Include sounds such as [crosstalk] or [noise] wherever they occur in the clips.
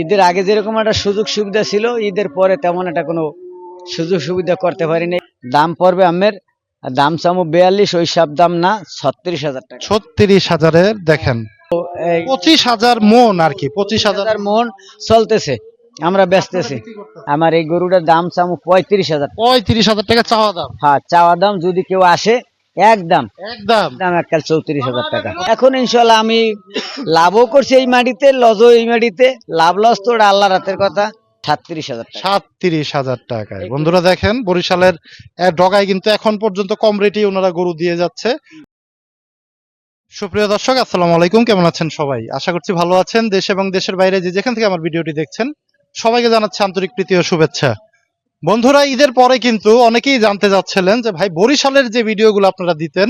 ঈদের আগে যেরকম একটা সুযোগ সুবিধা ছিল ঈদের পরে তেমন একটা কোনো সুযোগ সুবিধা করতে পারিনি। দাম পড়বে আমের দাম চামু বিয়াল্লিশ ওই সব দাম না ছত্রিশ হাজার টাকা। ছত্রিশ হাজারের দেখেন। পঁচিশ হাজার মন আর কি পঁচিশ হাজার মন চলতেছে আমরা বেচতেছি। আমার এই গরুটার দাম চামু পঁয়ত্রিশ হাজার। পঁয়ত্রিশ হাজার টাকা চাওয়া দাম। হ্যাঁ চাওয়া দাম যদি কেউ আসে একদম। একদম। দাম চৌত্রিশ হাজার টাকা। এখন ইনশাল্লাহ আমি লাভও করছি এই মাটিতে লজও এই মাটিতে। লাভ লস তো আল্লাহ রাতের কথা সাতত্রিশ হাজার সাতত্রিশ হাজার টাকায় বন্ধুরা দেখেন বরিশালের ডগায় কিন্তু এখন পর্যন্ত কম রেটেই ওনারা গরু দিয়ে যাচ্ছে। সুপ্রিয় দর্শক আসসালামু আলাইকুম। কেমন আছেন সবাই? আশা করছি ভালো আছেন। দেশ এবং দেশের বাইরে যে যেখান থেকে আমার ভিডিওটি দেখছেন সবাইকে জানাচ্ছি আন্তরিক প্রীতি ও শুভেচ্ছা। বন্ধুরা, ঈদের পরে কিন্তু অনেকেই জানতে যাচ্ছিলেন যে, ভাই, বরিশালের যে ভিডিওগুলো আপনারা দিতেন,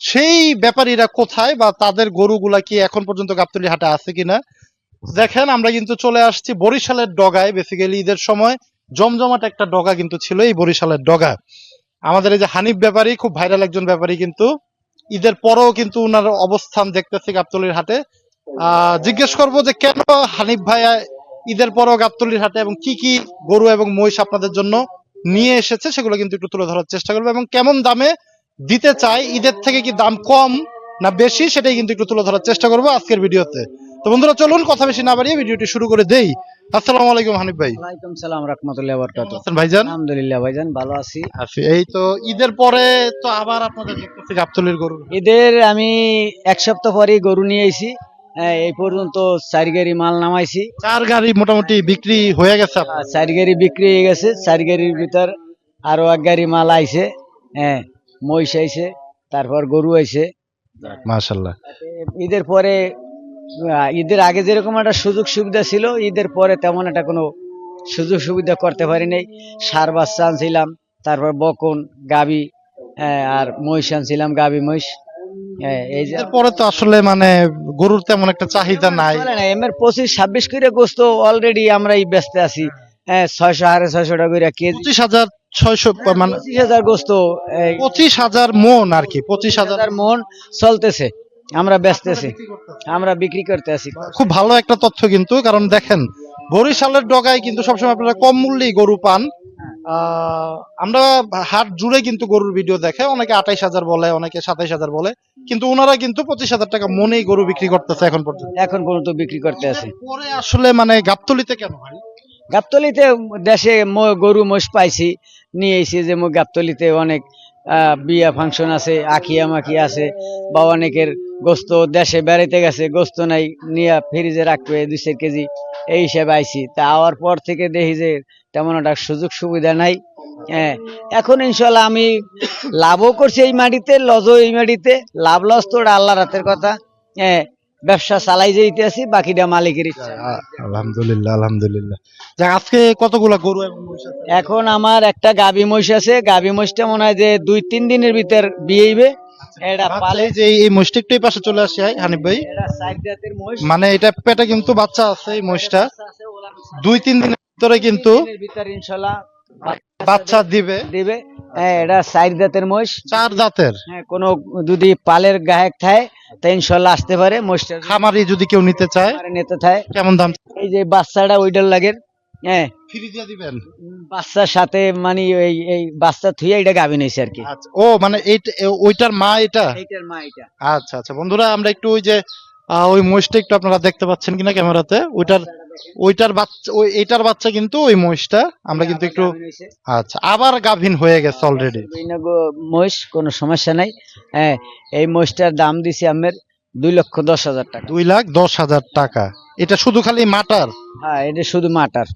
সেই ব্যাপারীরা কোথায় বা তাদের গরুগুলা কি এখন পর্যন্ত গাবতলি হাটে আছে কিনা? দেখেন, আমরা কিন্তু চলে আসছি বরিশালের ডগায়। বেসিক্যালি ঈদের সময় জমজমাট একটা ডগা কিন্তু ছিল এই বরিশালের ডগা। আমাদের এই যে হানিফ ব্যাপারী, খুব ভাইরাল একজন ব্যাপারী কিন্তু, ঈদের পরেও কিন্তু ওনার অবস্থান দেখতেছি গাবতলির হাটে। আহ, জিজ্ঞেস করব যে, কেন হানিফ ভাইয়া ঈদের পরেও গাবতলির হাটে এবং কি কি গরু এবং মহিষ আপনাদের জন্য নিয়ে এসেছে সেগুলো কিন্তু একটু তুলে ধরার চেষ্টা করব এবং কেমন দামে দিতে চাই ঈদের থেকে কি দাম কম না বেশি সেটাই কিন্তু একটু তুলে ধরার চেষ্টা করব আজকের ভিডিওতে। তো বন্ধুরা চলুন কথা বেশি না বাড়িয়ে ভিডিওটি শুরু করে দেই। আসসালামু আলাইকুম হানিফ ভাই। ওয়ালাইকুম সালাম রহমতুল্লাহ বরকাত কেমন আছেন ভাইজান? আলহামদুলিল্লাহ ভাইজান ভালো আছি। আছি। এই তো ঈদের পরে তো আবার আপনাদের দেখতেছি গাবতলির গরু। এদের আমি এক সপ্তাহ পরে গরু নিয়ে আইছি হ্যাঁ, এই পর্যন্ত চার গাড়ি মাল নামাইছি। চার গাড়ি মোটামুটি বিক্রি হয়ে গেছে আপনার। চার গাড়ি বিক্রি হয়ে গেছে চার গাড়ির ভিতর আরও এক গাড়ি মাল আইছে হ্যাঁ মহিষ আইছে তারপর গরু আইছে। মাশাল্লাহ ঈদের পরে আহ, ঈদের আগে যেরকম একটা সুযোগ সুবিধা ছিল ঈদের পরে তেমন একটা কোনো সুযোগ সুবিধা করতে পারিনি। সার বাচ্চা আনছিলাম তারপর বকন গাবি হ্যাঁ, আর মহিষ আনছিলাম গাবি মহিষ। হ্যাঁ, এই যে পরে তো আসলে মানে গরুর তেমন একটা চাহিদা নাই। এমের পঁচিশ ছাব্বিশ করে গোস্ত অলরেডি আমরা ব্যস্ত আছি। হ্যাঁ ছয়শো সাড়ে ছয়শো টাকা করে কেজি। পঁচিশ হাজার ছয়শো মানে পঁচিশ হাজার গোস্ত পঁচিশ হাজার মন আর কি পঁচিশ হাজার। মন চলতেছে আমরা ব্যস্তেছি আমরা বিক্রি করতে আছি। খুব ভালো একটা তথ্য কিন্তু কারণ দেখেন বরিশালের ডগায় কিন্তু সবসময় আপনারা কম মূল্যেই গরু পান। আমরা হাট জুড়ে কিন্তু গরুর ভিডিও দেখে। অনেকে আঠাইশ হাজার বলে অনেকে সাতাইশ হাজার বলে। কিন্তু ওনারা কিন্তু পঁচিশ হাজার টাকা মনেই গরু বিক্রি করতেছে এখন পর্যন্ত। এখন পর্যন্ত বিক্রি করতে আছি। পরে আসলে মানে গাবতলিতে কেন ভাই? গাবতলিতে দেশে গরু মোষ পাইছি নিয়ে এসেছি যে মো গাবতলিতে অনেক আহ, বিয়া ফাংশন আছে আখিয়া মাখি আছে বা অনেকের গোস্ত দেশে বেড়াইতে গেছে গোস্ত নাই নিয়ে ফ্রিজে রাখবে দুই চার কেজি এই হিসাবে আইছি। তা আওয়ার পর থেকে দেখি যে তেমন একটা সুযোগ সুবিধা নাই। হ্যাঁ এখন ইনশাল্লাহ আমি লাভও করছি এই মাটিতে লজও এই মাটিতে লাভ লস তো আল্লাহ রাতের কথা। হ্যাঁ ব্যবসা চালাই যেতে আছি বাকিটা মালিকের ইচ্ছা। আলহামদুলিল্লাহ আলহামদুলিল্লাহ। যাক আজকে কতগুলা গরু? এখন আমার একটা গাবি মহিষ আছে। গাবি মহিষটা মনে হয় যে দুই তিন দিনের ভিতর বিয়েইবে। এটা পালে যে এই- পাশে চলে আসি হাই, হানিফ ভাই। মানে এটা পেটে কিন্তু বাচ্চা আছে এই মহিষটা। দুই তিন দিনের ভিতরে কিন্তু ইনশাল্লাহ বাচ্চা দিবে দিবে। হ্যাঁ এটা সাইড জাতের মহিষ। চার জাতের। হ্যাঁ কোনো যদি পালের গায়ক থাকে তা ইনশাল্লাহ আসতে পারে মহিষটা। খামারি যদি কেউ নিতে চায় নিতে থাকে কেমন দাম? এই যে বাচ্চাটা ওইটার লাগে হ্যাঁ। ফ্রি দিয়ে দিবেন? বাচ্চার সাথে মানে এই এই বাচ্চা থুয়ে এটা গাবি নিয়েছে আর কি। আচ্ছা ও মানে ওইটার মা এটা? এইটার মা এটা। আচ্ছা আচ্ছা। বন্ধুরা আমরা একটু ওই যে ওই মহিষটা একটু আপনারা দেখতে পাচ্ছেন কিনা ক্যামেরাতে? ওইটার ওইটার বাচ্চা ওই এইটার বাচ্চা কিন্তু ওই মহিষটা। আমরা কিন্তু একটু আচ্ছা আবার গাভিন হয়ে গেছে অলরেডি মহিষ কোনো সমস্যা নাই। হ্যাঁ এই মহিষটার দাম দিছি আমের দুই লক্ষ দশ হাজার টাকা। দুই লাখ দশ হাজার টাকা। এটা শুধু খালি মাটার? হ্যাঁ এটা শুধু মাটার।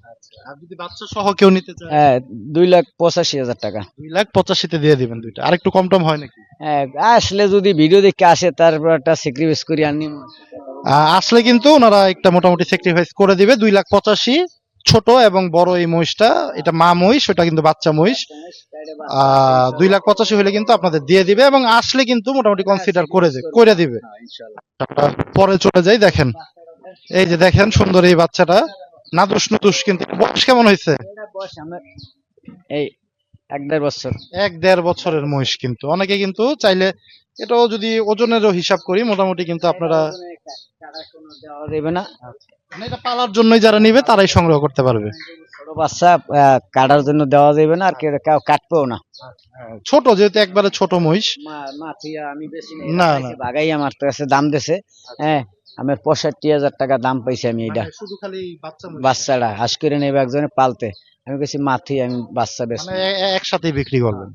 আর যদি বাচ্চা সহ কেউ নিতে চায়? হ্যাঁ দুই লাখ পঁচাশি হাজার টাকা। দুই লাখ পঁচাশিতে দিয়ে দিবেন দুইটা। আর একটু কম টম হয় নাকি? হ্যাঁ আসলে যদি ভিডিও দেখে আসে তারপর একটা স্যাক্রিফাইস করি আনি আসলে কিন্তু ওনারা একটা মোটামুটি স্যাক্রিফাইস করে দিবে। দুই লাখ পঁচাশি ছোট এবং বড় এই মহিষটা এটা মা মহিষ ওটা কিন্তু বাচ্চা মহিষ। দুই লাখ পঁচাশি হলে কিন্তু আপনাদের দিয়ে দিবে এবং আসলে কিন্তু মোটামুটি কনসিডার করে করে দিবে। পরে চলে যাই দেখেন। এই যে দেখেন সুন্দর এই বাচ্চাটা। নাদুস নুদুস কিন্তু। বয়স কেমন হয়েছে? এই এক দেড় বছর। এক দেড় বছরের মহিষ কিন্তু। অনেকে কিন্তু চাইলে এটাও যদি ওজনেরও হিসাব করি মোটামুটি কিন্তু আপনারা যাবে না। মানে এটা পালার জন্যই যারা নিবে তারাই সংগ্রহ করতে পারবে। ছোট বাচ্চা আহ, কাটার জন্য দেওয়া যাবে না আর কেউ কাটবেও না। ছোট যেহেতু একবারে ছোট মহিষ। আমি বেশি না, বাগাইয়া বাগাই আমার তো কাছে দাম দেশে হ্যাঁ। আমার পঁয়ষট্টি হাজার টাকা দাম পাইছি আমি এটা বাচ্চারা। বাচ্চাটা হাস করে নেবে একজনে পালতে। আমি কেছি মাথি আমি বাচ্চা বেশ মানে এ- এ- একসাথেই বিক্রি করবেন।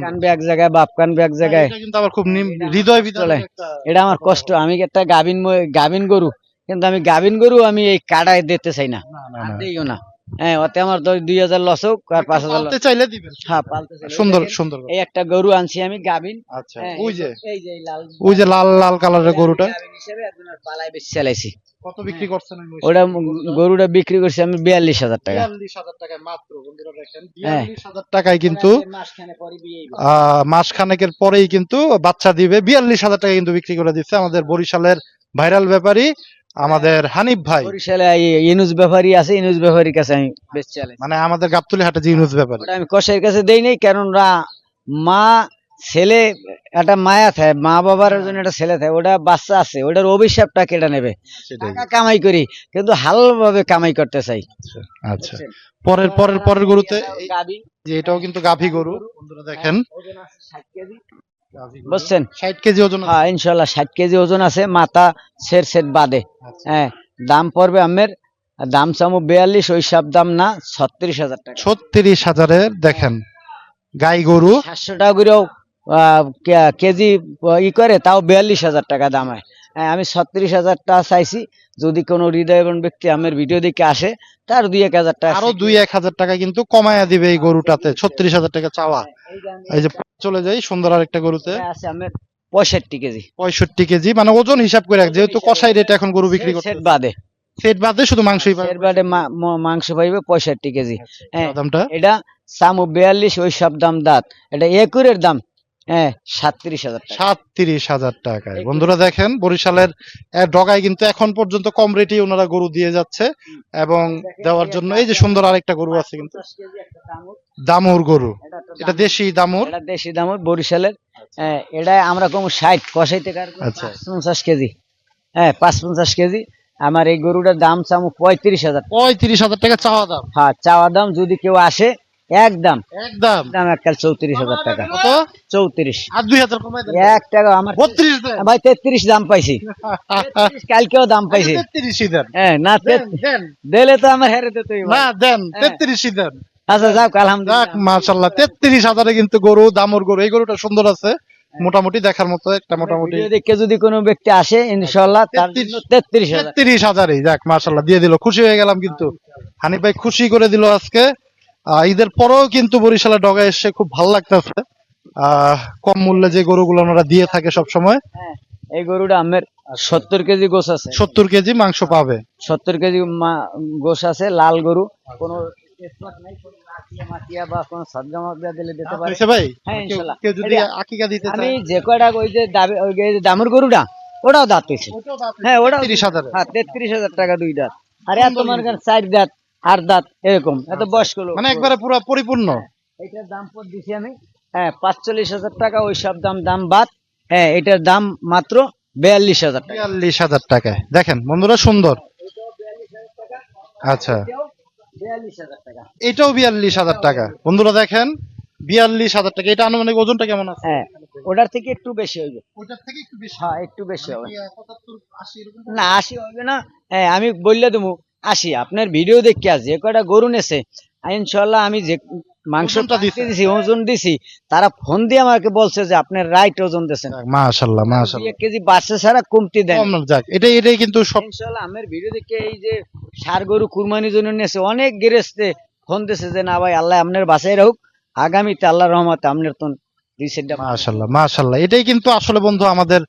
কানবে এক জায়গায় বাপ কানবে এক জায়গায়। কিন্তু আবার খুব হৃদয় ভিতরে এটা আমার কষ্ট। আমি একটা গাভিন গাভিন গরু কিন্তু আমি গাভিন গরু আমি এই কাটায় দিতে চাই না। দিইও না। হ্যাঁ ওতে আমার দুই হাজার লস হোক আর পাঁচ হাজার চাইলে দিবেন। হ্যাঁ পালতে সুন্দর সুন্দর এই একটা গরু আনছি আমি গাভিন। আচ্ছা হ্যাঁ, ওই যে এই যে লাল ওই যে লাল লাল কালারের গরুটা। হিসেবে পালায় বেশি চালাইছি। কত বিক্রি করছেন ওই ওটা গরুটা? বিক্রি করছি আমি বিয়াল্লিশ হাজার টাকা। 42,000 টাকায় মাত্র বন্ধুরা দেখেন। হ্যাঁ। 42,000 টাকায় কিন্তু মাস খানেকের পরেই কিন্তু বাচ্চা দিবে। বিয়াল্লিশ হাজার টাকা কিন্তু বিক্রি করে দিচ্ছে আমাদের বরিশালের ভাইরাল ব্যাপারী। আমাদের হানিফ ভাই। বরিশালে ইনুস ব্যাপারী আছে ইনুস ব্যাপারীর কাছে আমি বেশ চালাই মানে আমাদের গাবতলি হাটে যে ইউনুস ব্যাপারী। আমি কষাইয়ের কাছে দেই নাই কারণ মা ছেলে একটা মায়া থাকে মা বাবার জন্য একটা ছেলে থাকে ওটা বাচ্চা আছে ওটার অভিশাপটা কেটে নেবে। টাকা কামাই করি কিন্তু হালাল ভাবে কামাই করতে চাই। আচ্ছা পরের পরের পরের গরুতে যে এটাও কিন্তু গাভী গরু। বন্ধুরা দেখেন। ওজন আছে 60 কেজি। বুঝছেন? ষাট কেজি ওজন হ্যাঁ ইনশাল্লাহ ষাট কেজি ওজন আছে মাথা সের সেট বাদে। আচ্ছা। হ্যাঁ দাম পড়বে আমের দাম চামু বিয়াল্লিশ ওই সব দাম না ছত্রিশ হাজার টাকা। ছত্রিশ হাজারের দেখেন গাই গরু। সাতশো টাকা করেও আহ, কেজি ই করে তাও বিয়াল্লিশ হাজার টাকা দাম হ্যাঁ, আমি ছত্রিশ হাজার টাকা চাইছি। যদি কোনো হৃদয়বান ব্যক্তি আমার ভিডিও দেখে আসে তার দুই এক হাজার টাকা আরও দুই এক হাজার টাকা কিন্তু কমায়া দিবে এই গরুটাতে ছত্রিশ হাজার টাকা চাওয়া। এই যে চলে যাই সুন্দর আরেকটা গরুতে। আছে আমার পঁয়ষট্টি কেজি। পঁয়ষট্টি কেজি মানে ওজন হিসাব করে রাখ, যেহেতু কষাই রেট এখন গরু বিক্রি সেট বাদে। সেট বাদে শুধু মাংসই পাবে। সেট বাদে মাংস পাইবে পঁয়ষট্টি কেজি। হ্যাঁ দামটা? এটা সামু বিয়াল্লিশ ওই সব দাম দাঁত। এটা একুরের দাম। হ্যাঁ সাতত্রিশ হাজার সাতত্রিশ হাজার টাকায়। বন্ধুরা দেখেন বরিশালের ডগায় কিন্তু এখন পর্যন্ত কম রেটে ওনারা গরু দিয়ে যাচ্ছে এবং দেওয়ার জন্য এই যে সুন্দর আরেকটা গরু আছে কিন্তু। দামুর। গরু। এটা দেশি দামুর। এটা দেশি দাম বরিশালের। হ্যাঁ, এটা আমরা কম ষাট কষাই থেকে আচ্ছা। পঞ্চাশ কেজি। হ্যাঁ পাঁচ পঞ্চাশ কেজি। আমার এই গরুটার দাম চামু পঁয়ত্রিশ হাজার পঁয়ত্রিশ হাজার টাকা চাওয়া দাম। হ্যাঁ চাওয়া দাম যদি কেউ আসে একদম। একদম। দাম এককাল চৌত্রিশ হাজার টাকা। কত? চৌত্রিশ। আর দুই হাজার কমাই এক টাকা আমার বত্রিশ ভাই তেত্রিশ দাম পাইছি। কালকেও দাম পাইছি। তেত্রিশই দেন। হ্যাঁ না দেন, তেত- দেন। দিলে তো আমার হেরে দিত না দেন হ্যাঁ। তেত্রিশই দেন। আচ্ছা যাক যাক আলহামদুলিল্লাহ মাশাল্লাহ তেত্রিশ হাজারে কিন্তু গরু দামর গরু এই গরুটা সুন্দর আছে। মোটামুটি দেখার মতো একটা মোটামুটি। দেখে যদি কোনো ব্যক্তি আসে তার জন্য তেত্রিশ হাজার। তেত্রিশ হাজারই যাক মাশাল্লাহ দিয়ে দিল। খুশি হয়ে গেলাম কিন্তু। হানিফ ভাই খুশি করে দিল আজকে। ঈদের পরেও কিন্তু বরিশালে ডগা এসে খুব ভালো লাগতেছে। কম মূল্যে যে গরুগুলো ওনারা দিয়ে থাকে সব সময় হ্যাঁ, এই গরুটা আমের সত্তর কেজি গোস আছে। সত্তর কেজি মাংস পাবে। সত্তর কেজি গোস আছে লাল গরু। কোনো ভাই হ্যাঁ, আমি যে কয়টা ওই যে দাবি ওই যে দামুর গরুটা ওটাও দাঁত হ্যাঁ ওটাও তিরিশ হাজার হ্যাঁ তেত্রিশ হাজার টাকা দুই দাঁত। আর এত মনে করেন চার দাঁত। আট দাঁত এরকম। এত বয়স্ক লোক। মানে একবারে পুরো পরিপূর্ণ? এটার দাম পর দিছি আমি। হ্যাঁ পাঁচচল্লিশ হাজার টাকা ওই সব দাম দাম বাদ। হ্যাঁ এটার দাম মাত্র বিয়াল্লিশ হাজার টাকা। বিয়াল্লিশ হাজার টাকায়। দেখেন বন্ধুরা সুন্দর। আচ্ছা। টাকা এটাও বিয়াল্লিশ হাজার টাকা। বন্ধুরা দেখেন বিয়াল্লিশ হাজার টাকা। এটা আনুমানিক ওজনটা কেমন আছে? হ্যাঁ ওটার থেকে একটু বেশি হইবে। ওটার থেকে একটু বেশি? হ্যাঁ একটু বেশি হবে। আশি এরকম? না আশি হবে না। হ্যাঁ আমি বললে দেবো। আশি আপনার ভিডিও দেখে আস যে কয়টা গরু নেছে ইনশাল্লাহ আমি যে মাংসটা ওজনটা দিছে। দিছি ওজন দিছি তারা ফোন দিয়ে আমাকে বলছে যে আপনার রাইট ওজন দিয়েছেন। মাশাল্লাহ মাশাল্লাহ এক কেজি বাচ্চা ছাড়া কমতি দেন। কম যাক এটাই এটাই কিন্তু সব ইনশাল্লাহ আমার ভিডিও দেখে এই যে সার গরু কুরবানির জন্য নিয়েছে অনেক গেরেস্তে ফোন দিয়েছে যে না ভাই আল্লাহ আপনার বাসায় রাখুক আগামীতে আল্লাহ রহমতে আপনার তো রিসেন্টটা মাশাল্লাহ মাশাল্লাহ এটাই কিন্তু আসলে বন্ধু আমাদের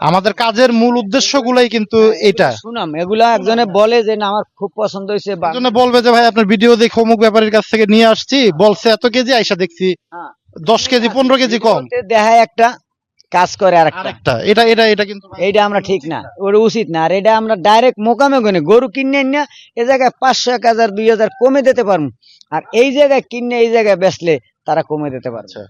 আমাদের কাজের মূল উদ্দেশ্য গুলাই কিন্তু এটা। শুনাম এগুলা একজনে বলে যে না আমার খুব পছন্দ হয়েছে জন্য বলবে যে ভাই আপনার ভিডিও দেখে অমুক ব্যাপারীর কাছ থেকে নিয়ে আসছি বলছে এত কেজি আইসা দেখছি। হ্যাঁ। দশ কেজি পনেরো কেজি কম। দেখায় একটা কাজ করে আরেকটা। আরেকটা। এটা এটা এটা কিন্তু এইটা আমরা ঠিক না ওটা উচিত না। আর এটা আমরা ডাইরেক্ট মোকামে গনে গরু কিনে না এই জায়গায় পাঁচশো এক হাজার দুই হাজার কমে দিতে পারব। আর এই জায়গায় কিনে এই জায়গায় বেচলে তারা কমে দিতে পারবে। আচ্ছা।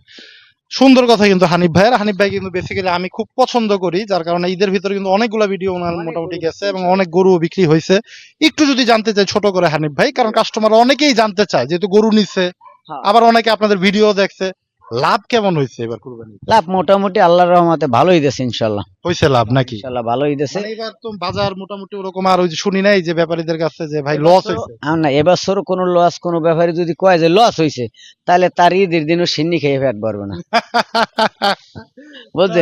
সুন্দর কথা কিন্তু হানিফ ভাইয়ের। হানিফ ভাই কিন্তু বেসিক্যালি আমি খুব পছন্দ করি যার কারণে ঈদের ভিতরে কিন্তু অনেকগুলো ভিডিও ওনার মোটামুটি গেছে এবং অনেক গরু বিক্রি হয়েছে। একটু যদি জানতে চাই ছোট করে হানিফ ভাই কারণ কাস্টমার অনেকেই জানতে চায় যেহেতু গরু নিচ্ছে হ্যাঁ। আবার অনেকে আপনাদের ভিডিও দেখছে। লাভ কেমন হয়েছে এবার কুরবানি লাভ মোটামুটি আল্লাহর রহমতে ভালোই দিয়েছে ইনশাল্লাহ হয়েছে লাভ নাকি? ইনশাল্লাহ ভালোই দিয়েছে। মানে এবার তো বাজার মোটামুটি ওরকম আর ওই যে শুনি নাই যে ব্যাপারীদের কাছে যে ভাই লস হয়েছে না এবছর কোনো লস কোনো ব্যাপারে যদি কয় যে লস হয়েছে তাহলে তার ঈদের দিনও সিন্নি খেয়ে ফেট পারবে না। [laughs] কথা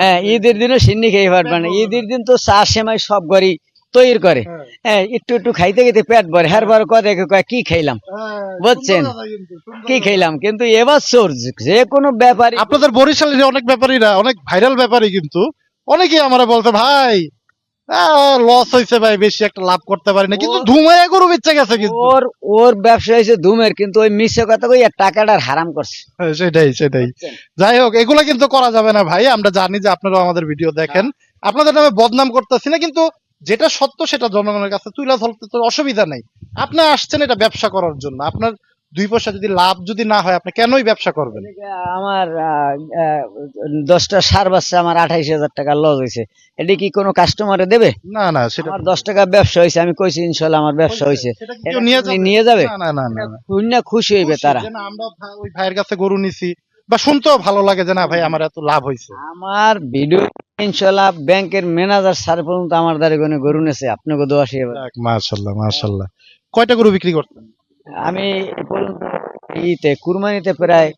হ্যাঁ ঈদের দিনও সিন্নি খেয়ে ফেট পারবে না। ঈদের দিন তো চা সেমাই সব ঘরই তৈরি করে। হ্যাঁ। একটু একটু খাইতে খাইতে পেট ভরে। হ্যার বার কয় কি খাইলাম? হ্যাঁ, বুঝছেন? কি খাইলাম? কিন্তু এবছর যে কোনো ব্যাপারে আপনাদের বরিশালের অনেক ব্যাপারীরা অনেক ভাইরাল ব্যাপারী কিন্তু। অনেকেই আমারে বলতে ভাই লস হয়েছে ভাই বেশি একটা লাভ করতে পারি না। কিন্তু গরু বেচে গেছে কিন্তু। ওর ওর ব্যবসা হয়েছে ধুমের কিন্তু ওই মিশে কথা কই টাকাটার হারাম করছে। হ্যাঁ, সেটাই সেটাই। যাই হোক এগুলা কিন্তু করা যাবে না ভাই। আমরা জানি যে আপনারাও আমাদের ভিডিও দেখেন। আপনাদের নামে বদনাম করতেছি না কিন্তু যেটা সত্য সেটা জনগণের কাছে তুলে ধরতে তো অসুবিধা নেই। আপনি আসছেন এটা ব্যবসা করার জন্য। আপনার দুই পয়সা যদি লাভ যদি না হয় আপনি কেনই ব্যবসা করবেন? আমার দশটা সার বাচ্চা আমার আঠাইশ হাজার টাকা লস হয়েছে। এটা কি কোনো কাস্টমারে দেবে? না না সেটা আমার দশ টাকা ব্যবসা হয়েছে আমি কইছি ইনশাল্লাহ আমার ব্যবসা হয়েছে। নিয়ে যাবে? না না না খুশি হইবে তারা। আমরা ওই ভাইয়ের কাছে গরু নিছি বা শুনতেও ভালো লাগে যে না ভাই আমার এত লাভ হয়েছে। আমার ভিডিও ইনশাল্লাহ ব্যাংকের ম্যানেজার স্যার পর্যন্ত আমার দ্বারে কোনো গরু নেছে আপনাকে দোয়া শিখে মাশাল্লাহ মাশাল্লাহ কয়টা গরু বিক্রি করতেন? আমি পর্যন্ত ইতে কুরবানিতে প্রায়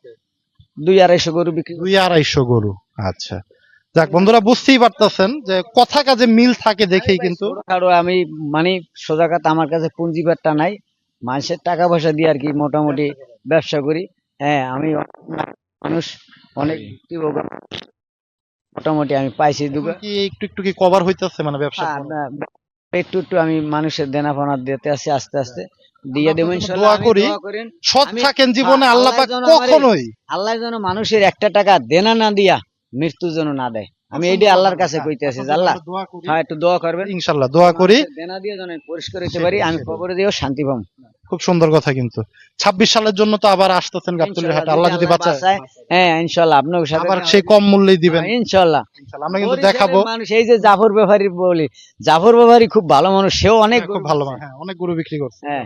দুই আড়াইশো গরু বিক্রি দুই আড়াইশো গরু আচ্ছা। যাক বন্ধুরা বুঝতেই পারতেছেন যে কথা কাজে মিল থাকে দেখেই কিন্তু। আমি মানে সোজা কথা আমার কাছে পুঁজিবারটা নাই। মানুষের টাকা পয়সা দিয়ে আর কি মোটামুটি ব্যবসা করি। হ্যাঁ আমি মানুষ অনেক কি বলব, মোটামুটি আমি পাইছি দুগা। কি একটু একটু কি কভার হইতেছে মানে ব্যবসা হ্যাঁ, একটু একটু আমি মানুষের দেনা পানা দিতে আছি আস্তে আস্তে। দিয়ে দেবো দোয়া করি। সৎ থাকেন জীবনে হ্যাঁ, আল্লাহ আল্লাহ পাক কখনোই। আল্লাহ যেন মানুষের একটা টাকা দেনা না দিয়া মৃত্যু যেন না দেয়। আমি এইটাই আল্লাহর কাছে কইতে আছি যে আল্লাহ হ্যাঁ একটু দোয়া করবেন। ইনশাল্লাহ দোয়া করি। দেনা দিয়ে যেন পরিষ্কার হইতে পারি আমি কবরে দিয়েও শান্তি পাবো। খুব সুন্দর কথা কিন্তু। ছাব্বিশ সালের জন্য তো আবার আসতেছেন গাবতলির হাটে। আল্লাহ যদি বাঁচায়। হ্যাঁ ইনশাল্লাহ আপনার সাথে আবার সেই কম মূল্যেই দিবেন। হ্যাঁ, ইনশাল্লাহ ইনশাল্লাহ আমরা কিন্তু দেখাবো। মানুষ এই যে জাফর ব্যাপারী বলি জাফর ব্যাপারী খুব ভালো মানুষ সেও অনেক হ্যাঁ, খুব ভালো হ্যাঁ অনেক গরু বিক্রি করছে। হ্যাঁ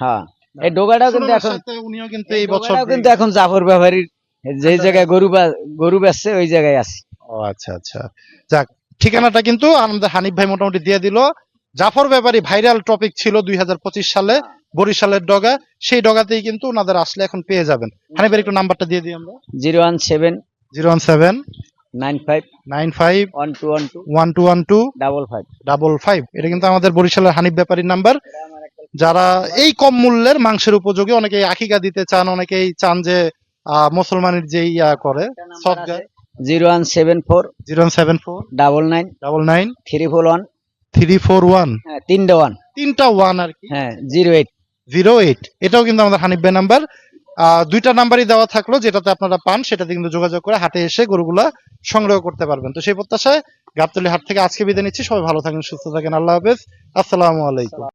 হ্যাঁ। এই ডোগাটাও কিন্তু এখন উনিও কিন্তু এই বছর কিন্তু এখন জাফর ব্যাপারীর যে জায়গায় গরু গরু বেচছে ওই জায়গায় আছে। ও আচ্ছা আচ্ছা। যাক ঠিকানাটা কিন্তু আমাদের হানিফ ভাই মোটামুটি দিয়ে দিল। জাফর ব্যাপারী ভাইরাল টপিক ছিল দুই হাজার পঁচিশ সালে বরিশালের ডগা। সেই ডগাতেই কিন্তু ওনাদের আসলে এখন পেয়ে যাবেন। হানিফের একটু নাম্বারটা দিয়ে দিই আমরা। Zero one seven zero one seven এটা কিন্তু আমাদের বরিশালের হানিফ ব্যাপারীর নাম্বার। যারা এই কম মূল্যের মাংসের উপযোগী অনেকেই আকিকা দিতে চান অনেকেই চান যে আহ, মুসলমানের যে ইয়া করে সদগা zero one seven four zero seven four double nine double nine three four one three four one হ্যাঁ তিনটে ওয়ান। তিনটা ওয়ান আর কি? হ্যাঁ জিরো এইট। Zero eight. এটাও কিন্তু আমাদের হানিফ ভাই নাম্বার। দুইটা নাম্বারই দেওয়া থাকল যেটাতে আপনারা পান সেটাতে কিন্তু যোগাযোগ করে হাটে এসে গরুগুলা সংগ্রহ করতে পারবেন। তো সেই প্রত্যাশায় গাবতলি হাট থেকে আজকে বিদায় নিচ্ছি। সবাই ভালো থাকেন সুস্থ থাকেন। আল্লাহ হাফেজ। আসসালামু আলাইকুম।